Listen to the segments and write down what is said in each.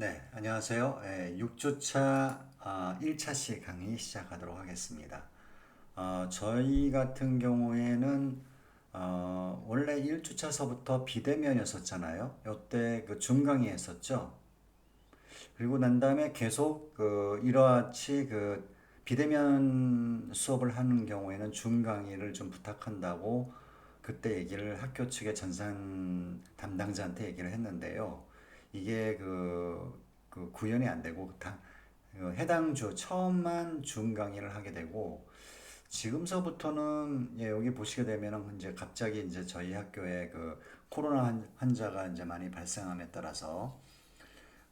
네, 안녕하세요. 예, 6주차 아, 1차시 강의 시작하도록 하겠습니다. 어, 저희 같은 경우에는 어, 원래 1주차서부터 비대면이었었잖아요. 이때 그 중강의 했었죠. 그리고 난 다음에 계속 그 이러하치 그 비대면 수업을 하는 경우에는 줌 강의를 좀 부탁한다고 그때 얘기를 학교 측의 전산 담당자한테 얘기를 했는데요. 이게 그, 그 구현이 안 되고 다, 그 해당 주 처음만 줌 강의를 하게 되고 지금서부터는 예, 여기 보시게 되면은 이제 갑자기 이제 저희 학교에 그 코로나 환- 환자가 이제 많이 발생함에 따라서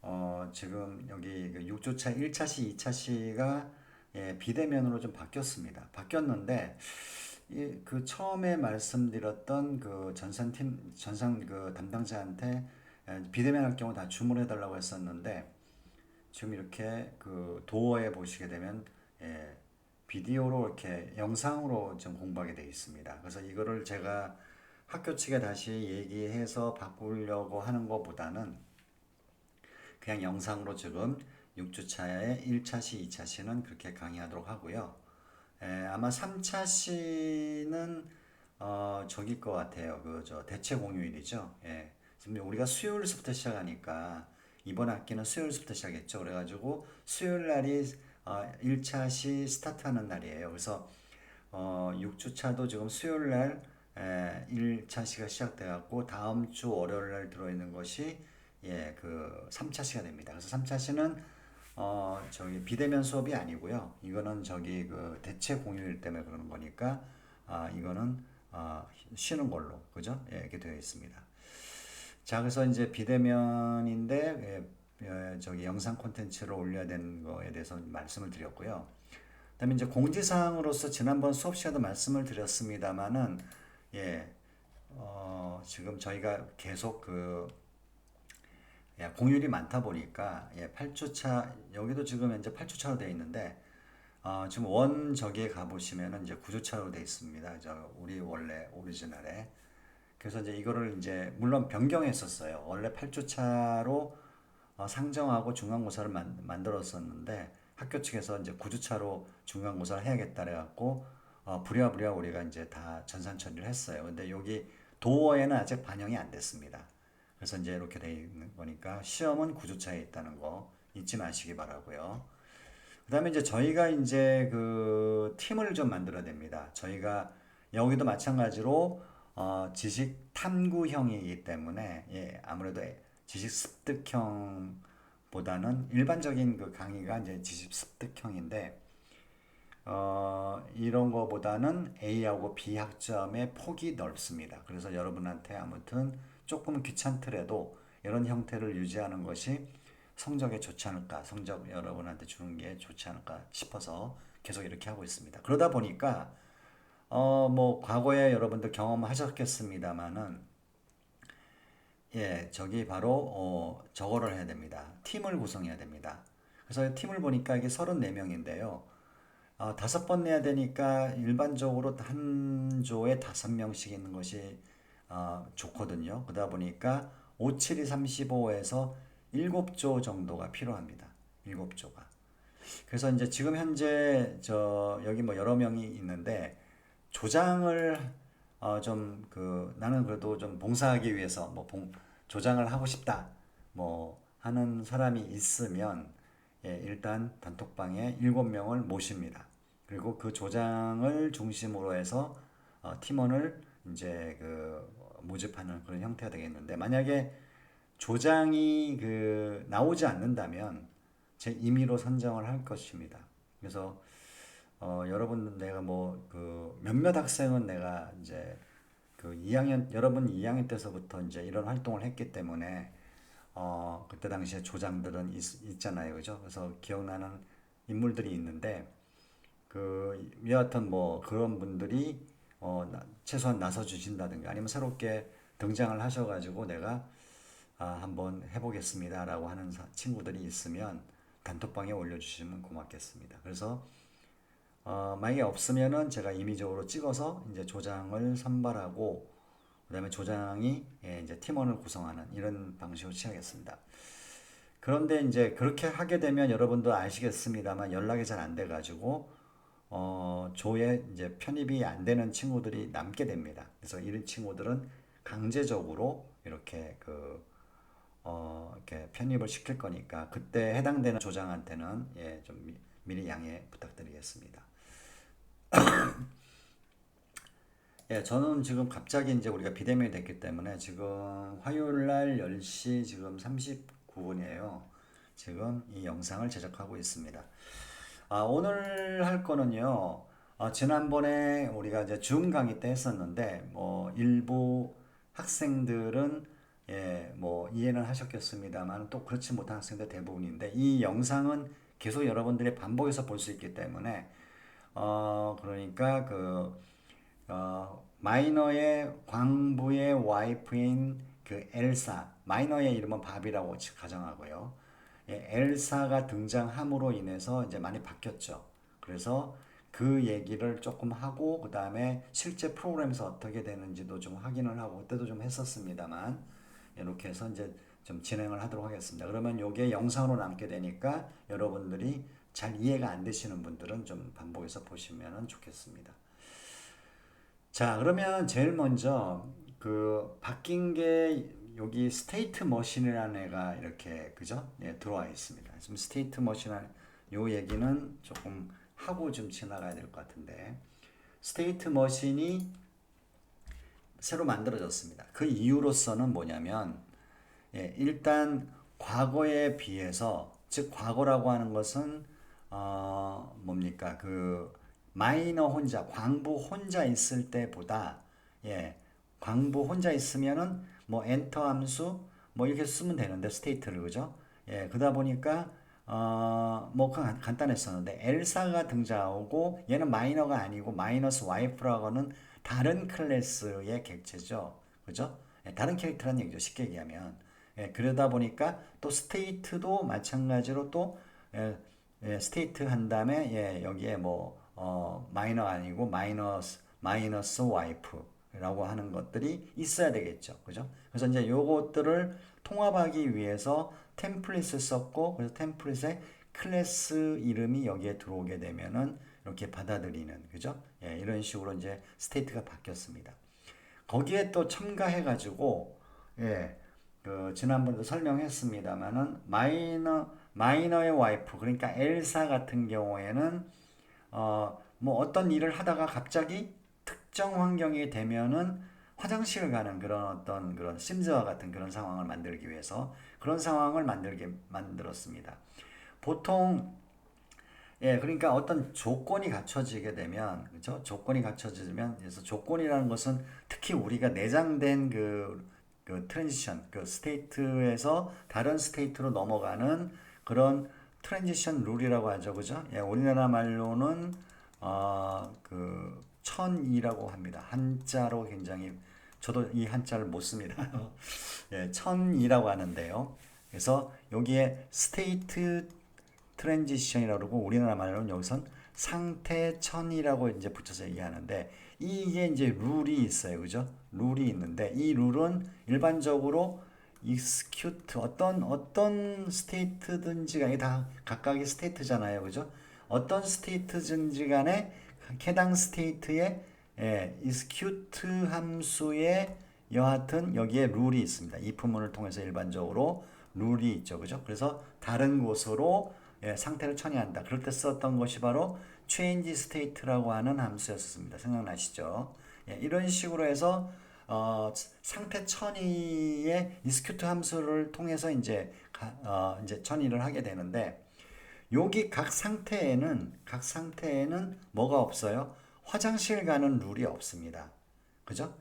어, 지금 여기 그 6주차 1차 시, 2차 시가 예, 비대면으로 좀 바뀌었습니다. 바뀌었는데 이, 그 처음에 말씀드렸던 그 전산팀, 전산 그 담당자한테 예, 비대면 할 경우 다 주문해 달라고 했었는데 지금 이렇게 그 도어에 보시게 되면 예, 비디오로 이렇게 영상으로 좀 공부하게 되어 있습니다. 그래서 이거를 제가 학교 측에 다시 얘기해서 바꾸려고 하는 것보다는 그냥 영상으로 지금 6주차에 1차시, 2차시는 그렇게 강의하도록 하고요. 에, 아마 3차시는 어, 저기 것 같아요. 그 저 대체 공휴일이죠. 예. 지금 우리가 수요일부터 시작하니까 이번 학기는 수요일부터 시작했죠. 그래가지고 수요일 날이 어, 1차 시 스타트하는 날이에요. 그래서 어, 6주차도 지금 수요일 날 에, 1차 시가 시작돼갖고 다음 주 월요일 날 들어있는 것이 예, 그 3차 시가 됩니다. 그래서 3차 시는 어, 저기 비대면 수업이 아니고요. 이거는 저기 그 대체 공휴일 때문에 그러는 거니까 아, 이거는 아, 쉬는 걸로 그죠? 예, 이렇게 되어 있습니다. 자, 그래서 이제 비대면인데 예, 예, 저기 영상 콘텐츠를 올려야 되는 거에 대해서 말씀을 드렸고요. 그다음에 이제 공지사항으로서 지난번 수업 시간에도 말씀을 드렸습니다마는 예, 어, 지금 저희가 계속 그 예, 공휴일이 많다 보니까 예, 8주차 여기도 지금 현재 8주차로 되어 있는데 어, 지금 원 저기에 가 보시면은 이제 9주차로 되어 있습니다. 저 우리 원래 오리지널에 그래서 이제 이거를 이제 물론 변경했었어요. 원래 8주차로 어, 상정하고 중간고사를 만, 만들었었는데 학교 측에서 이제 9주차로 중간고사를 해야겠다 그래갖고 어, 부랴부랴 우리가 이제 다 전산 처리를 했어요. 근데 여기 도어에는 아직 반영이 안 됐습니다. 그래서 이제 이렇게 돼 있는 거니까 시험은 9주차에 있다는 거 잊지 마시기 바라고요. 그다음에 이제 저희가 이제 그 팀을 좀 만들어야 됩니다. 저희가 여기도 마찬가지로 어, 지식 탐구형이기 때문에 예, 아무래도 지식 습득형보다는 일반적인 그 강의가 이제 지식 습득형인데 어, 이런 거보다는 A하고 B 학점의 폭이 넓습니다. 그래서 여러분한테 아무튼 조금 귀찮더라도 이런 형태를 유지하는 것이 성적에 좋지 않을까, 성적 여러분한테 주는 게 좋지 않을까 싶어서 계속 이렇게 하고 있습니다. 그러다 보니까 어, 뭐 과거에 여러분들 경험하셨겠습니다마는 예, 저기 바로 어, 저거를 해야 됩니다. 팀을 구성해야 됩니다. 그래서 팀을 보니까 이게 34명인데요. 어, 다섯 번 내야 되니까 일반적으로 한 조에 다섯 명씩 있는 것이 어, 좋거든요. 그러다 보니까 5, 7이 35에서 7조 정도가 필요합니다. 7조가. 그래서 이제 지금 현재 저 여기 뭐 여러 명이 있는데 조장을 어 좀 그 나는 그래도 좀 봉사하기 위해서 뭐 봉, 조장을 하고 싶다 뭐 하는 사람이 있으면 예, 일단 단톡방에 일곱 명을 모십니다. 그리고 그 조장을 중심으로 해서 어, 팀원을 이제 그 모집하는 그런 형태가 되겠는데 만약에 조장이 그 나오지 않는다면 제 임의로 선정을 할 것입니다. 그래서 어, 여러분 내가 뭐 그 몇몇 학생은 내가 이제 그 2학년 여러분 2학년 때서부터 이제 이런 활동을 했기 때문에 어, 그때 당시에 조장들은 있, 있잖아요. 그죠? 그래서 기억나는 인물들이 있는데 그 여하튼 뭐 그런 분들이 어, 나- 최소한 나서 주신다든가 아니면 새롭게 등장을 하셔 가지고 내가 아, 한번 해 보겠습니다라고 하는 사- 친구들이 있으면 단톡방에 올려 주시면 고맙겠습니다. 그래서 어, 만약에 없으면은 제가 임의적으로 찍어서 이제 조장을 선발하고 그다음에 조장이 예, 이제 팀원을 구성하는 이런 방식으로 취하겠습니다. 그런데 이제 그렇게 하게 되면 여러분도 아시겠습니다만 연락이 잘 안 돼가지고 어, 조에 이제 편입이 안 되는 친구들이 남게 됩니다. 그래서 이런 친구들은 강제적으로 이렇게 그 어, 이렇게 편입을 시킬 거니까 그때 해당되는 조장한테는 예, 좀 미, 미리 양해 부탁드리겠습니다. 예, 저는 지금 갑자기 이제 우리가 비대면이 됐기 때문에 지금 화요일 날 10시 지금 39분이에요. 지금 이 영상을 제작하고 있습니다. 아, 오늘 할 거는요. 아, 지난번에 우리가 이제 줌 강의 때 했었는데 뭐 일부 학생들은 예, 뭐 이해는 하셨겠습니다만 또 그렇지 못한 학생들 대부분인데 이 영상은 계속 여러분들이 반복해서 볼 수 있기 때문에 어, 그러니까 그 어, 마이너의 광부의 와이프인 그 엘사, 마이너의 이름은 밥이라고 가정하고요. 예, 엘사가 등장함으로 인해서 이제 많이 바뀌었죠. 그래서 그 얘기를 조금 하고 그 다음에 실제 프로그램에서 어떻게 되는지도 좀 확인을 하고 그때도 좀 했었습니다만 이렇게 해서 이제 좀 진행을 하도록 하겠습니다. 그러면 이게 영상으로 남게 되니까 여러분들이 잘 이해가 안 되시는 분들은 좀 반복해서 보시면 좋겠습니다. 자, 그러면 제일 먼저 그 바뀐 게 여기 스테이트 머신이라는 애가 이렇게 그죠? 예, 들어와 있습니다. 지금 스테이트 머신 요 얘기는 조금 하고 좀 지나가야 될 것 같은데 스테이트 머신이 새로 만들어졌습니다. 그 이유로서는 뭐냐면 예, 일단 과거에 비해서 즉 과거라고 하는 것은 어, 뭡니까? 그 마이너 혼자 광부 혼자 있을 때보다 예 광부 혼자 있으면은 뭐 엔터 함수 뭐 이렇게 쓰면 되는데 스테이트를 그죠? 예 그러다 보니까 어뭐 간단했었는데 엘사가 등장하고 얘는 마이너가 아니고 마이너스 와이프라고는 다른 클래스의 객체죠. 그죠? 예, 다른 캐릭터라는 얘기죠 쉽게 얘기하면. 예, 그러다 보니까 또 스테이트도 마찬가지로 또 예, 예, 스테이트 한 다음에 예, 여기에 뭐 어, 마이너 아니고 마이너스 마이너스 와이프라고 하는 것들이 있어야 되겠죠. 그죠? 그래서 이제 요것들을 통합하기 위해서 템플릿을 썼고 그래서 템플릿에 클래스 이름이 여기에 들어오게 되면은 이렇게 받아들이는 그죠? 예, 이런 식으로 이제 스테이트가 바뀌었습니다. 거기에 또 첨가해 가지고 예, 그 지난번에도 설명했습니다만은 마이너 마이너의 와이프 그러니까 엘사 같은 경우에는 어, 뭐 어떤 일을 하다가 갑자기 특정 환경이 되면은 화장실을 가는 그런 어떤 그런 심즈와 같은 그런 상황을 만들기 위해서 그런 상황을 만들게 만들었습니다. 보통 예, 그러니까 어떤 조건이 갖춰지게 되면, 그죠? 조건이 갖춰지면, 그래서 조건이라는 것은 특히 우리가 내장된 그, 그 트랜지션, 그 스테이트에서 다른 스테이트로 넘어가는 그런 트랜지션 룰이라고 하죠. 그죠? 예, 우리나라 말로는 어, 그 천이라고 합니다. 한자로 굉장히 저도 이 한자를 못 씁니다. 예, 천이라고 하는데요. 그래서 여기에 스테이트 트랜지션이라고 그러고 우리나라 말로는 여기선 상태천이라고 이제 붙여서 얘기하는데 이게 이제 룰이 있어요. 그죠? 룰이 있는데 이 룰은 일반적으로 execute 어떤 어떤 스테이트든지 간에 다 각각의 스테이트잖아요. 그죠? 어떤 스테이트든지 간에 해당 스테이트의 예, execute 함수의 여하튼 여기에 룰이 있습니다. if문을 통해서 일반적으로 룰이 있죠. 그죠? 그래서 다른 곳으로 예, 상태를 처리한다. 그럴 때 썼던 것이 바로 change state라고 하는 함수였습니다. 생각나시죠? 예, 이런 식으로 해서 어, 상태 천이의 execute 함수를 통해서 이제 어, 이제 천이를 하게 되는데 여기 각 상태에는 각 상태에는 뭐가 없어요? 화장실 가는 룰이 없습니다. 그죠?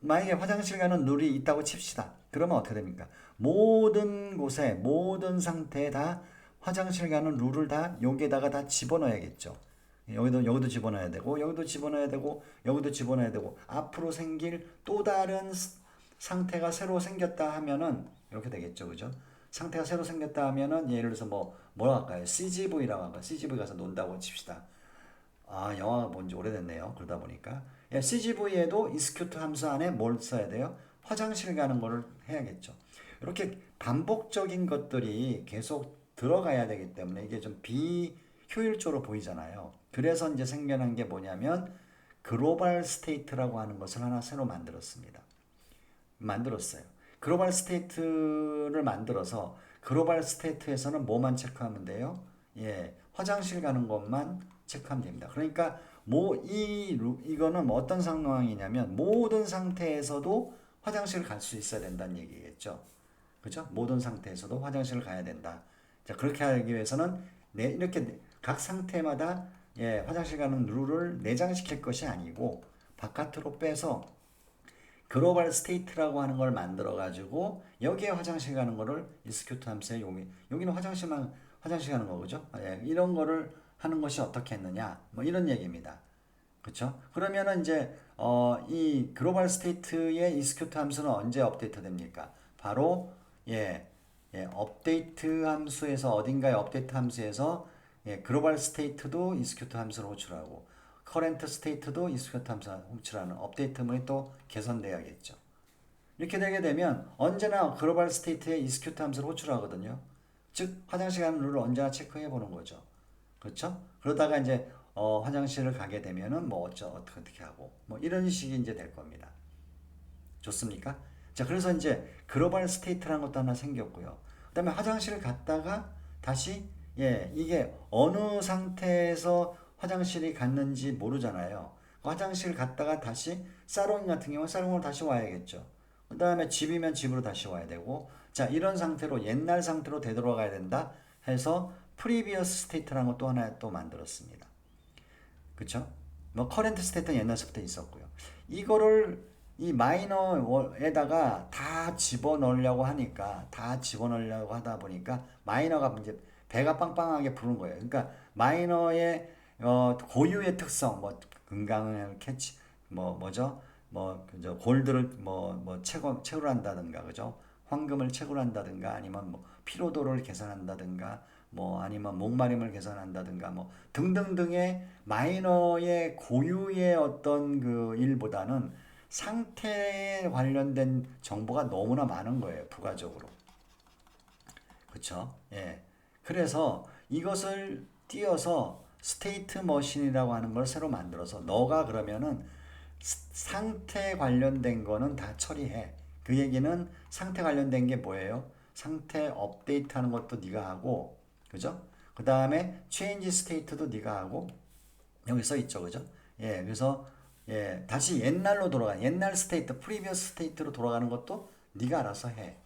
만약에 화장실 가는 룰이 있다고 칩시다. 그러면 어떻게 됩니까? 모든 곳에 모든 상태에 다 화장실 가는 룰을 다 여기에다가 다 집어넣어야겠죠. 여기도 여기도 집어넣어야 되고 여기도 집어넣어야 되고 여기도 집어넣어야 되고 앞으로 생길 또 다른 상태가 새로 생겼다 하면은 이렇게 되겠죠, 그죠? 상태가 새로 생겼다 하면은 예를 들어서 뭐 뭐라 할까요? CGV라고 할까? CGV 가서 논다고 칩시다. 아 영화가 뭔지 오래됐네요. 그러다 보니까 예, CGV에도 execute 함수 안에 뭘 써야 돼요? 화장실 가는 거를 해야겠죠. 이렇게 반복적인 것들이 계속 들어가야 되기 때문에 이게 좀 비효율적으로 보이잖아요. 그래서 이제 생겨난 게 뭐냐면 글로벌 스테이트라고 하는 것을 하나 새로 만들었습니다. 만들었어요. 글로벌 스테이트를 만들어서 글로벌 스테이트에서는 뭐만 체크하면 돼요? 예, 화장실 가는 것만 체크하면 됩니다. 그러니까 뭐이 이거는 뭐 어떤 상황이냐면 모든 상태에서도 화장실 갈 수 있어야 된다는 얘기겠죠. 그죠? 모든 상태에서도 화장실을 가야 된다. 자, 그렇게 하기 위해서는 내 이렇게 각 상태마다 예, 화장실 가는 룰을 내장시킬 것이 아니고 바깥으로 빼서 글로벌 스테이트라고 하는 걸 만들어 가지고 여기에 화장실 가는 거를 이스큐트 함수에 여기 여기는 화장실만 화장실 가는 거죠. 예, 이런 거를 하는 것이 어떻게 했느냐 뭐 이런 얘기입니다. 그렇죠? 그러면은 이제 어, 이 글로벌 스테이트의 이스큐트 함수는 언제 업데이트 됩니까? 바로 예, 예, 업데이트 함수에서 어딘가에 업데이트 함수에서 예, 글로벌 스테이트도 이스큐트 함수를 호출하고 커렌트 스테이트도 이스큐트 함수를 호출하는 업데이트문이 또 개선돼야겠죠. 이렇게 되게 되면 언제나 글로벌 스테이트에 이스큐트 함수를 호출하거든요. 즉 화장실 가는 룰을 언제나 체크해 보는 거죠. 그렇죠? 그러다가 이제 어, 화장실을 가게 되면은 뭐 어쩌 어떻게 어떻게 하고 뭐 이런 식이 이제 될 겁니다. 좋습니까? 자, 그래서 이제 글로벌 스테이트라는 것도 하나 생겼고요. 그다음에 화장실을 갔다가 다시 예, 이게 어느 상태에서 화장실이 갔는지 모르잖아요. 화장실 갔다가 다시 사롱 같은 경우는 사롱으로 다시 와야겠죠. 그 다음에 집이면 집으로 다시 와야 되고, 자, 이런 상태로 옛날 상태로 되돌아가야 된다 해서 프리비어스 스테이트라는 것도 하나 또 만들었습니다. 그쵸? 뭐 커렌트 스테이트는 옛날부터 있었고요. 이거를 이 마이너에다가 다 집어넣으려고 하니까 다 집어넣으려고 하다 보니까 마이너가 이제 배가 빵빵하게 부른 거예요. 그러니까 마이너의 어, 고유의 특성, 뭐 건강을 캐치, 뭐 뭐죠? 뭐 골드를 뭐뭐 채굴 채굴한다든가 그죠? 황금을 채굴한다든가 아니면 뭐 피로도를 개선한다든가 뭐 아니면 목마름을 개선한다든가 뭐 등등등의 마이너의 고유의 어떤 그 일보다는 상태에 관련된 정보가 너무나 많은 거예요 부가적으로 그쵸 예 그래서 이것을 띄어서 스테이트 머신이라고 하는 걸 새로 만들어서 너가 그러면은 상태 관련된 거는 다 처리해 그 얘기는 상태 관련된 게 뭐예요 상태 업데이트 하는 것도 네가 하고 그죠? 그 다음에 change state도 네가 하고 여기 써 있죠, 그죠? 예, 그래서 예, 다시 옛날로 돌아가 옛날 스테이트, previous 스테이트로 돌아가는 것도 네가 알아서 해.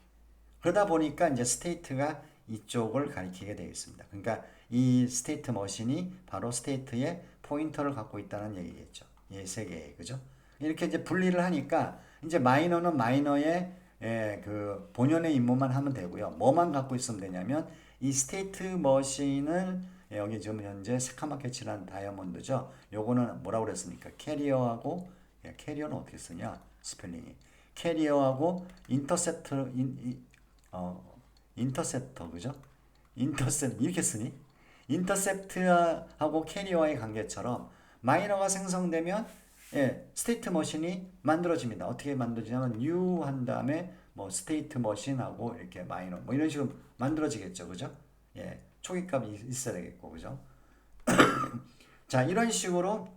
그러다 보니까 이제 스테이트가 이쪽을 가리키게 되어 있습니다. 그러니까 이 스테이트 머신이 바로 스테이트의 포인터를 갖고 있다는 얘기겠죠. 예, 세 개, 그죠? 이렇게 이제 분리를 하니까 이제 마이너는 마이너의 예, 그 본연의 임무만 하면 되고요. 뭐만 갖고 있으면 되냐면 이 스테이트 머신을 여기 지금 현재 새카맣게 칠한 다이아몬드죠. 요거는 뭐라고 그랬습니까? 캐리어하고 예, 캐리어는 어떻게 쓰냐? 스펠링이 캐리어하고 인터셉터 인, 어 인터셉터 그죠? 인터셉 이렇게 쓰니? 인터셉트하고 캐리어의 관계처럼 마이너가 생성되면 예, 스테이트 머신이 만들어집니다. 어떻게 만들어지냐면 new 한 다음에 뭐 스테이트 머신하고 이렇게 마이너 뭐 이런 식으로 만들어지겠죠. 그죠? 예. 초기값이 있어야 되겠고. 그죠? 자, 이런 식으로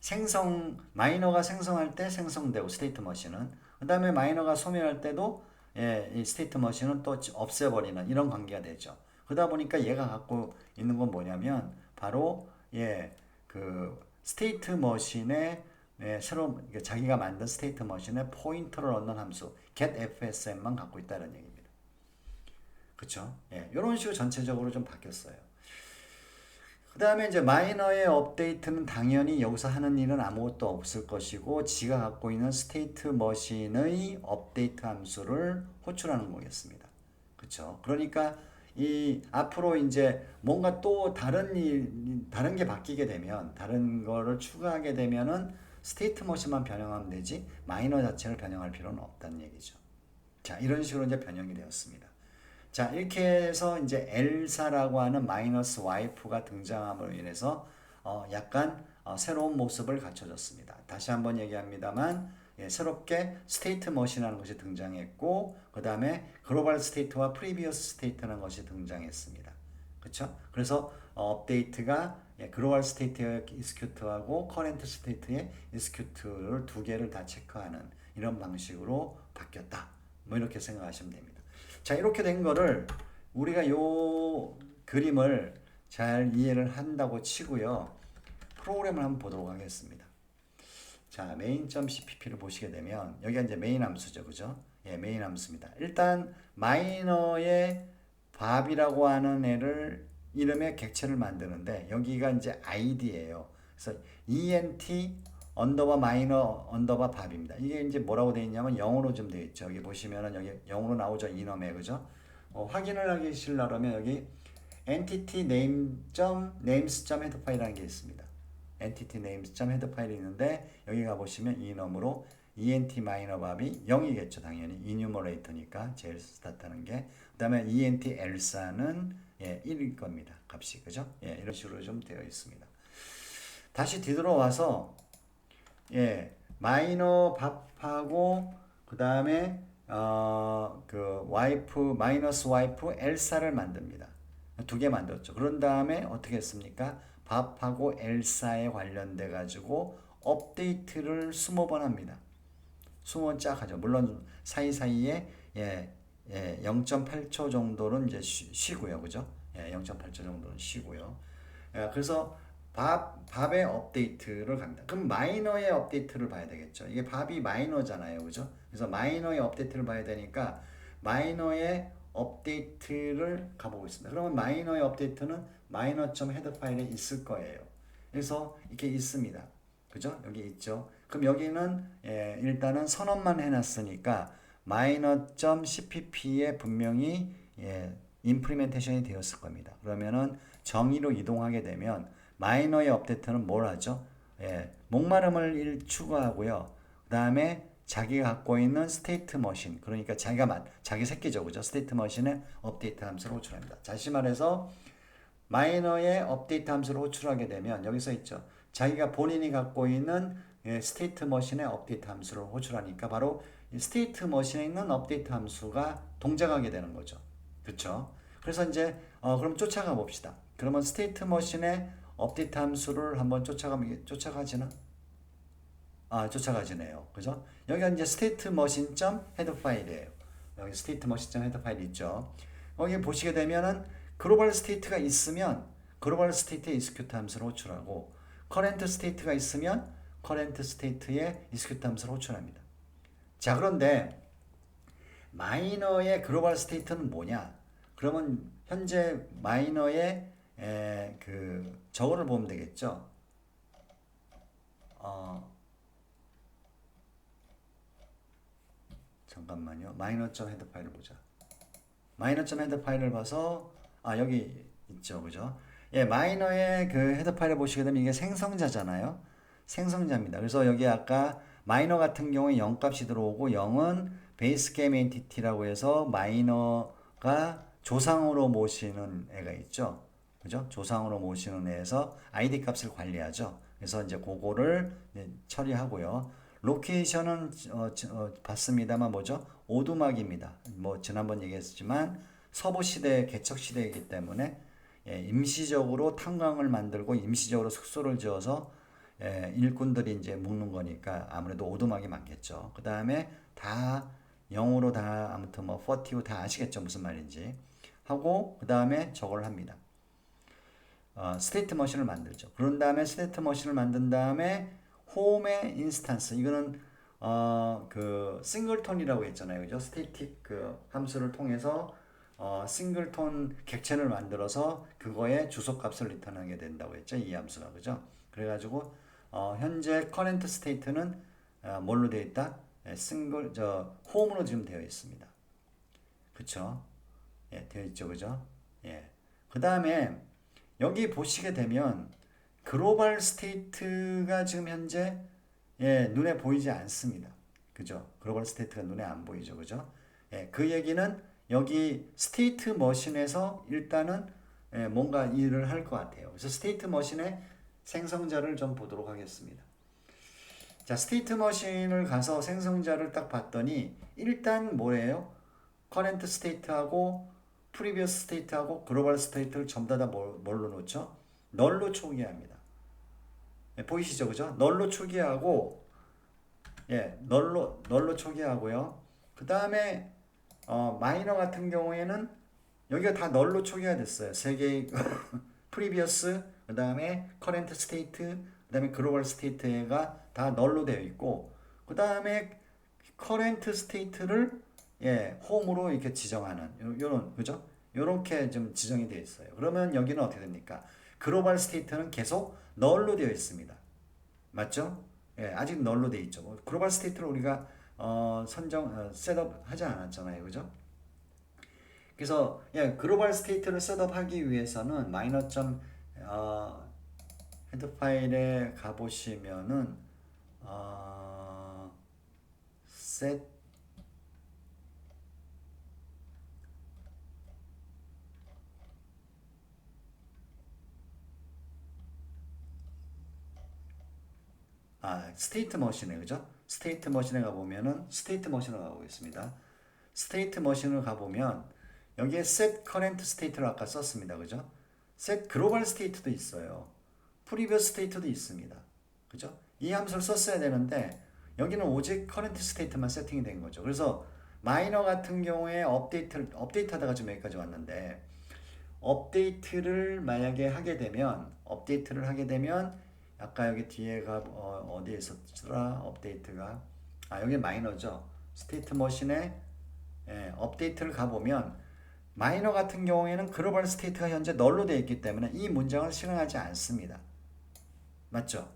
생성 마이너가 생성할 때 생성되고 스테이트 머신은 그다음에 마이너가 소멸할 때도 예, 이 스테이트 머신은 또 없애버리는 이런 관계가 되죠. 그러다 보니까 얘가 갖고 있는 건 뭐냐면 바로 예, 그 스테이트 머신의 예, 새로 자기가 만든 스테이트 머신에 포인터를 얻는 함수 getFSM만 갖고 있다는 얘기입니다. 그렇죠? 예, 이런 식으로 전체적으로 좀 바뀌었어요. 그 다음에 이제 마이너의 업데이트는 당연히 여기서 하는 일은 아무것도 없을 것이고 지가 갖고 있는 스테이트 머신의 업데이트 함수를 호출하는 거겠습니다. 그렇죠? 그러니까 이 앞으로 이제 뭔가 또 다른 일 다른 게 바뀌게 되면 다른 거를 추가하게 되면은 스테이트 머신만 변형하면 되지 마이너 자체를 변형할 필요는 없다는 얘기죠. 자, 이런 식으로 이제 변형이 되었습니다. 자, 이렇게 해서 이제 엘사라고 하는 마이너스 와이프가 등장함으로 인해서 어, 약간 어, 새로운 모습을 갖춰졌습니다. 다시 한번 얘기합니다만 예, 새롭게 스테이트 머신이라는 것이 등장했고 그 다음에 글로벌 스테이트와 프리비어스 스테이트라는 것이 등장했습니다. 그렇죠? 그래서 어, 업데이트가 예, 글로벌 스테이트의 이스큐트하고 커렌트 스테이트의 이스큐트를 두 개를 다 체크하는 이런 방식으로 바뀌었다. 뭐 이렇게 생각하시면 됩니다. 자 이렇게 된 거를 우리가 요 그림을 잘 이해를 한다고 치고요. 프로그램을 한번 보도록 하겠습니다. 자, main.cpp를 보시게 되면 여기가 이제 메인 함수죠. 그죠? 예, 메인 함수입니다. 일단 마이너의 밥이라고 하는 애를 이름의 객체를 만드는데 여기가 이제 id예요. 그래서 ent 언더바 마이너 언더바 밥입니다. 이게 이제 뭐라고 되어 있냐면 영어로 좀 되어 있죠. 여기 보시면은 여기 영어로 나오죠. 이놈에 그죠? 어, 확인을 하기 싫으려면 여기 entity name names header 파일이라는 게 있습니다. entity names header 파일이 있는데 여기 가 보시면 이놈으로 ent 마이너 밥이 0이겠죠. 당연히 enumerator니까 제일 스타트하는 게 그다음에 ent elsa는 예, 1일 겁니다. 값이 그죠? 예, 이런 식으로 좀 되어 있습니다. 다시 뒤돌아와서 예, 마이너 밥하고 그 다음에 어, 그 와이프 마이너스 와이프 엘사를 만듭니다. 두 개 만들었죠. 그런 다음에 어떻게 했습니까? 밥하고 엘사에 관련돼 가지고 업데이트를 20번 합니다. 20번 쫙 하죠. 물론 사이사이에 예, 예, 0.8초 정도는 이제 쉬, 고요 그죠? 예, 0.8초 정도는 쉬고요. 예, 그래서 밥, 밥의 업데이트를 갑니다. 그럼 마이너의 업데이트를 봐야 되겠죠. 이게 밥이 마이너잖아요. 그죠? 그래서 마이너의 업데이트를 봐야 되니까 마이너의 업데이트를 가보고 있습니다. 그러면 마이너의 업데이트는 마이너.점 헤더 파일에 있을 거예요. 그래서 이렇게 있습니다. 그죠? 여기 있죠. 그럼 여기는 예, 일단은 선언만 해놨으니까 마이너.cpp에 분명히 예, 임플리멘테이션이 되었을 겁니다. 그러면은 정의로 이동하게 되면 마이너의 업데이트는 뭘 하죠? 예, 목마름을 일 추가하고요. 그 다음에 자기가 갖고 있는 스테이트 머신, 그러니까 자기가 만, 자기 새끼죠, 그죠? 스테이트 머신에 업데이트 함수를 호출합니다. 다시 말해서 마이너의 업데이트 함수를 호출하게 되면 여기서 있죠. 자기가 본인이 갖고 있는 예, 스테이트 머신의 업데이트 함수를 호출하니까 바로 스테이트 머신에 있는 업데이트 함수가 동작하게 되는 거죠. 그렇죠? 그래서 이제 어, 그럼 쫓아가 봅시다. 그러면 스테이트 머신의 업데이트 함수를 한번 쫓아가면 쫓아가지나? 아, 쫓아가지네요. 그죠? 여기가 이제 state machine 헤더 파일이에요. 여기 state machine 헤더 파일 있죠. 여기 보시게 되면은 글로벌 스테이트가 있으면 글로벌 스테이트의 execute 함수를 호출하고 current state가 있으면 current state의 execute 함수를 호출합니다. 자, 그런데 마이너의 글로벌 스테이트는 뭐냐? 그러면 현재 마이너의 에, 그 저거를 보면 되겠죠. 어, 잠깐만요. 마이너점 헤드 파일을 보자. 마이너점 헤드 파일을 봐서 아 여기 있죠, 그죠? 예, 마이너의 그 헤드 파일을 보시게 되면 이게 생성자잖아요. 생성자입니다. 그래서 여기 아까 마이너 같은 경우에 0 값이 들어오고 0은 베이스 게임 엔티티라고 해서 마이너가 조상으로 모시는 애가 있죠. 그죠? 조상으로 모시는 애에서 아이디 값을 관리하죠. 그래서 이제 그거를 처리하고요. 로케이션은 어, 어, 봤습니다만 뭐죠? 오두막입니다. 뭐 지난번 얘기했지만 서부 시대 개척 시대이기 때문에 예, 임시적으로 탄광을 만들고 임시적으로 숙소를 지어서 예, 일꾼들이 이제 묵는 거니까 아무래도 오두막이 많겠죠. 그 다음에 다 영어로 다 아무튼 뭐 포티우 다 아시겠죠 무슨 말인지 하고 그 다음에 저걸 합니다. 어, 스테이트 머신을 만들죠. 그런 다음에 스테이트 머신을 만든 다음에 홈의 인스턴스 이거는 어, 그 싱글톤이라고 했잖아요. 그죠? 스테이틱 그 함수를 통해서 어, 싱글톤 객체를 만들어서 그거에 주소값을 리턴하게 된다고 했죠. 이 함수가 그죠? 그래가지고 어, 현재 커렌트 스테이트는 어, 뭘로 되어 있다? 예, 싱글 저 홈으로 지금 되어 있습니다. 그쵸? 예, 되어 있죠, 그죠? 예. 그 다음에 여기 보시게 되면 글로벌 스테이트가 지금 현재 예, 눈에 보이지 않습니다. 그죠? 글로벌 스테이트가 눈에 안 보이죠. 그죠? 예, 그 얘기는 여기 스테이트 머신에서 일단은 예, 뭔가 일을 할 것 같아요. 그래서 스테이트 머신의 생성자를 좀 보도록 하겠습니다. 자, 스테이트 머신을 가서 생성자를 딱 봤더니 일단 뭐예요? 커렌트 스테이트하고 프리비어스 스테이트하고 글로벌 스테이트를 전부 다 뭘- 뭘로 놓죠? 널로 초기화합니다. 예, 보이시죠? 그죠? 널로 초기화하고 예, 널로 널로 초기화하고요. 그-다음에 어, 마이너 같은 경우에는 여기가 다 널로 초기화 됐어요. 세 개의 프리비어스, 그다음에 커렌트 스테이트, 그다음에 글로벌 스테이트가 다 널로 되어 있고 그다음에 커렌트 스테이트를 예, 홈으로 이렇게 지정하는 요- 요런 그죠? 요렇게 좀 지정이 되어 있어요. 그러면 여기는 어떻게 됩니까? 글로벌 스테이트는 계속 널로 되어 있습니다. 맞죠? 예, 아직 널로 되어 있죠. 뭐 글로벌 스테이트를 우리가 어, 선정 어, 셋업 하지 않았잖아요. 그죠? 그래서 예, 글로벌 스테이트를 셋업하기 위해서는 마이너 점 어, 헤드 파일에 가 보시면은 어, 셋 아, 스테이트 머신에 그죠? 스테이트 머신에 가보면은 스테이트 머신을 가보겠습니다. 스테이트 머신을 가보면 여기에 set current state를 아까 썼습니다. 그죠? set global state도 있어요. previous state도 있습니다. 그죠? 이 함수를 썼어야 되는데 여기는 오직 current state만 세팅이 된 거죠. 그래서 마이너 같은 경우에 업데이트를 업데이트 하다가 지금 여기까지 왔는데 업데이트를 만약에 하게 되면 업데이트를 하게 되면 아까 여기 뒤에가 어, 디에 있었더라? 업데이트가. 아 여기 마이너죠. 스테이트 머신에 예, 업데이트를 가보면 마이너 같은 경우에는 글로벌 스테이트가 현재 널로 되어 있기 때문에 이 문장을 실행하지 않습니다. 맞죠?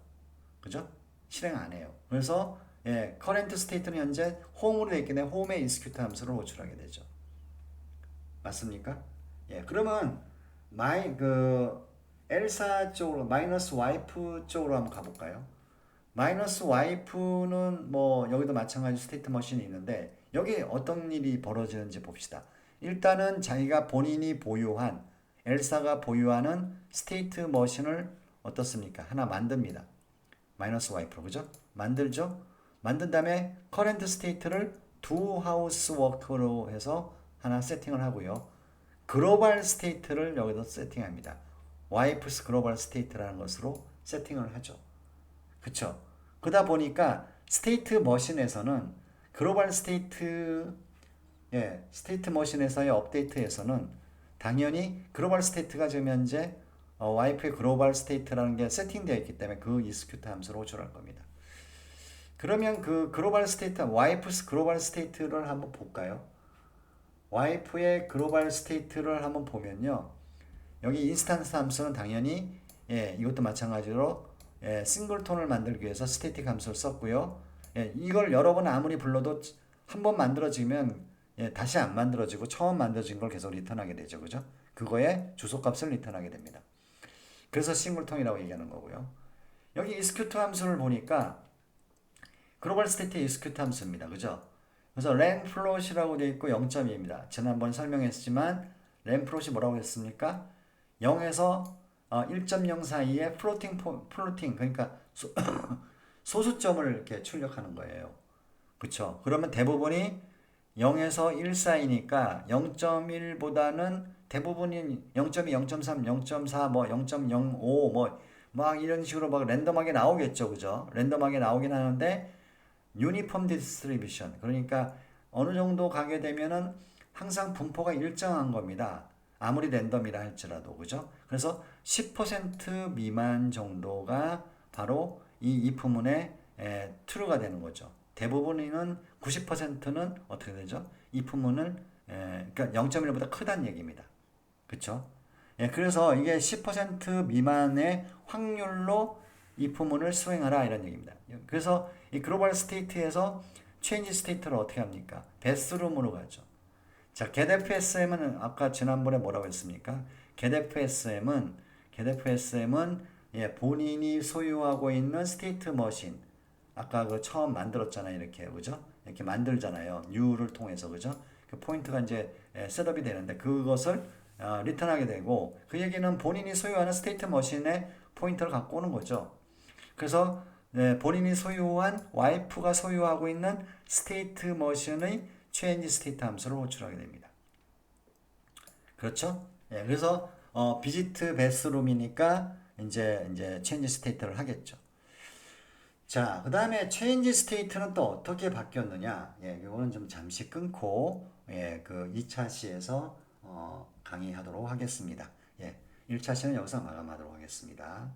그죠? 실행 안 해요. 그래서 예, 커렌트 스테이트는 현재 홈으로 되어 있기 때문에 홈에 execute 함수를 호출하게 되죠. 맞습니까? 예 그러면 마이 그 엘사 쪽으로 마이너스 와이프 쪽으로 한번 가볼까요? 마이너스 와이프는 뭐 여기도 마찬가지 스테이트 머신이 있는데 여기 어떤 일이 벌어지는지 봅시다. 일단은 자기가 본인이 보유한 엘사가 보유하는 스테이트 머신을 어떻습니까? 하나 만듭니다. 마이너스 와이프로 그죠? 만들죠? 만든 다음에 커렌트 스테이트를 두 하우스 워크로 해서 하나 세팅을 하고요. 글로벌 스테이트를 여기서 세팅합니다. 와이프스 글로벌 스테이트라는 것으로 세팅을 하죠. 그쵸? 그러다 보니까 스테이트 머신에서는 글로벌 스테이트 예, 스테이트 머신에서의 업데이트에서는 당연히 글로벌 스테이트가 지금 현재 어, 와이프의 글로벌 스테이트라는 게 세팅되어 있기 때문에 그 이스큐트 함수로 호출할 겁니다. 그러면 그 글로벌 스테이트, 와이프스 글로벌 스테이트를 한번 볼까요? 와이프의 글로벌 스테이트를 한번 보면요. 여기 인스턴스 함수는 당연히 예, 이것도 마찬가지로 예, 싱글톤을 만들기 위해서 스태틱 함수를 썼고요. 예, 이걸 여러 번 아무리 불러도 한 번 만들어지면 예, 다시 안 만들어지고 처음 만들어진 걸 계속 리턴하게 되죠. 그죠? 그거에 주소값을 리턴하게 됩니다. 그래서 싱글톤이라고 얘기하는 거고요. 여기 execute 함수를 보니까 글로벌 스테이트 execute 함수입니다. 그죠? 그래서 len float이라고 되어 있고 0.2입니다. 지난번 설명했지만 float이 뭐라고 했습니까? 0에서 어, 1.0 사이에 플로팅 플로팅 그러니까 소, 소수점을 이렇게 출력하는 거예요. 그렇죠? 그러면 대부분이 0에서 1 사이니까 0.1보다는 대부분이 0.2, 0.3, 0.4, 뭐 0.05, 뭐 막 이런 식으로 막 랜덤하게 나오겠죠, 그죠? 랜덤하게 나오긴 하는데 유니폼 디스트리뷰션 그러니까 어느 정도 가게 되면은 항상 분포가 일정한 겁니다. 아무리 랜덤이라 할지라도 그죠? 그래서 10% 미만 정도가 바로 이 if 문의 에, true가 되는 거죠. 대부분은 90%는 어떻게 되죠? 에, 그러니까 0.1보다 크다는 얘기입니다. 그렇죠? 예, 그래서 이게 10% 미만의 확률로 if 문을 수행하라 이런 얘기입니다. 그래서 이 글로벌 스테이트에서 체인지 스테이트를 어떻게 합니까? 베스룸으로 가죠. 자, getFSM은 아까 지난번에 뭐라고 했습니까? getFSM은 getFSM은 예, 본인이 소유하고 있는 스테이트 머신 아까 그 처음 만들었잖아요, 이렇게 그죠? 이렇게 만들잖아요, new를 통해서 그죠? 그 포인트가 이제 예, 셋업이 되는데 그것을 어, 리턴하게 되고 그 얘기는 본인이 소유하는 스테이트 머신의 포인트를 갖고 오는 거죠. 그래서 네, 본인이 소유한 와이프가 소유하고 있는 스테이트 머신의 change 스테이트 함수를 호출하게 됩니다. 그렇죠? 예, 그래서 어, 비지트 베스룸이니까 이제 이제 체인지 스테이트를 하겠죠. 자, 그다음에 체인지 스테이트는 또 어떻게 바뀌었느냐? 예, 이거는 좀 잠시 끊고 예, 그 2차 시에서 어, 강의하도록 하겠습니다. 예, 1차 시는 여기서 마감하도록 하겠습니다.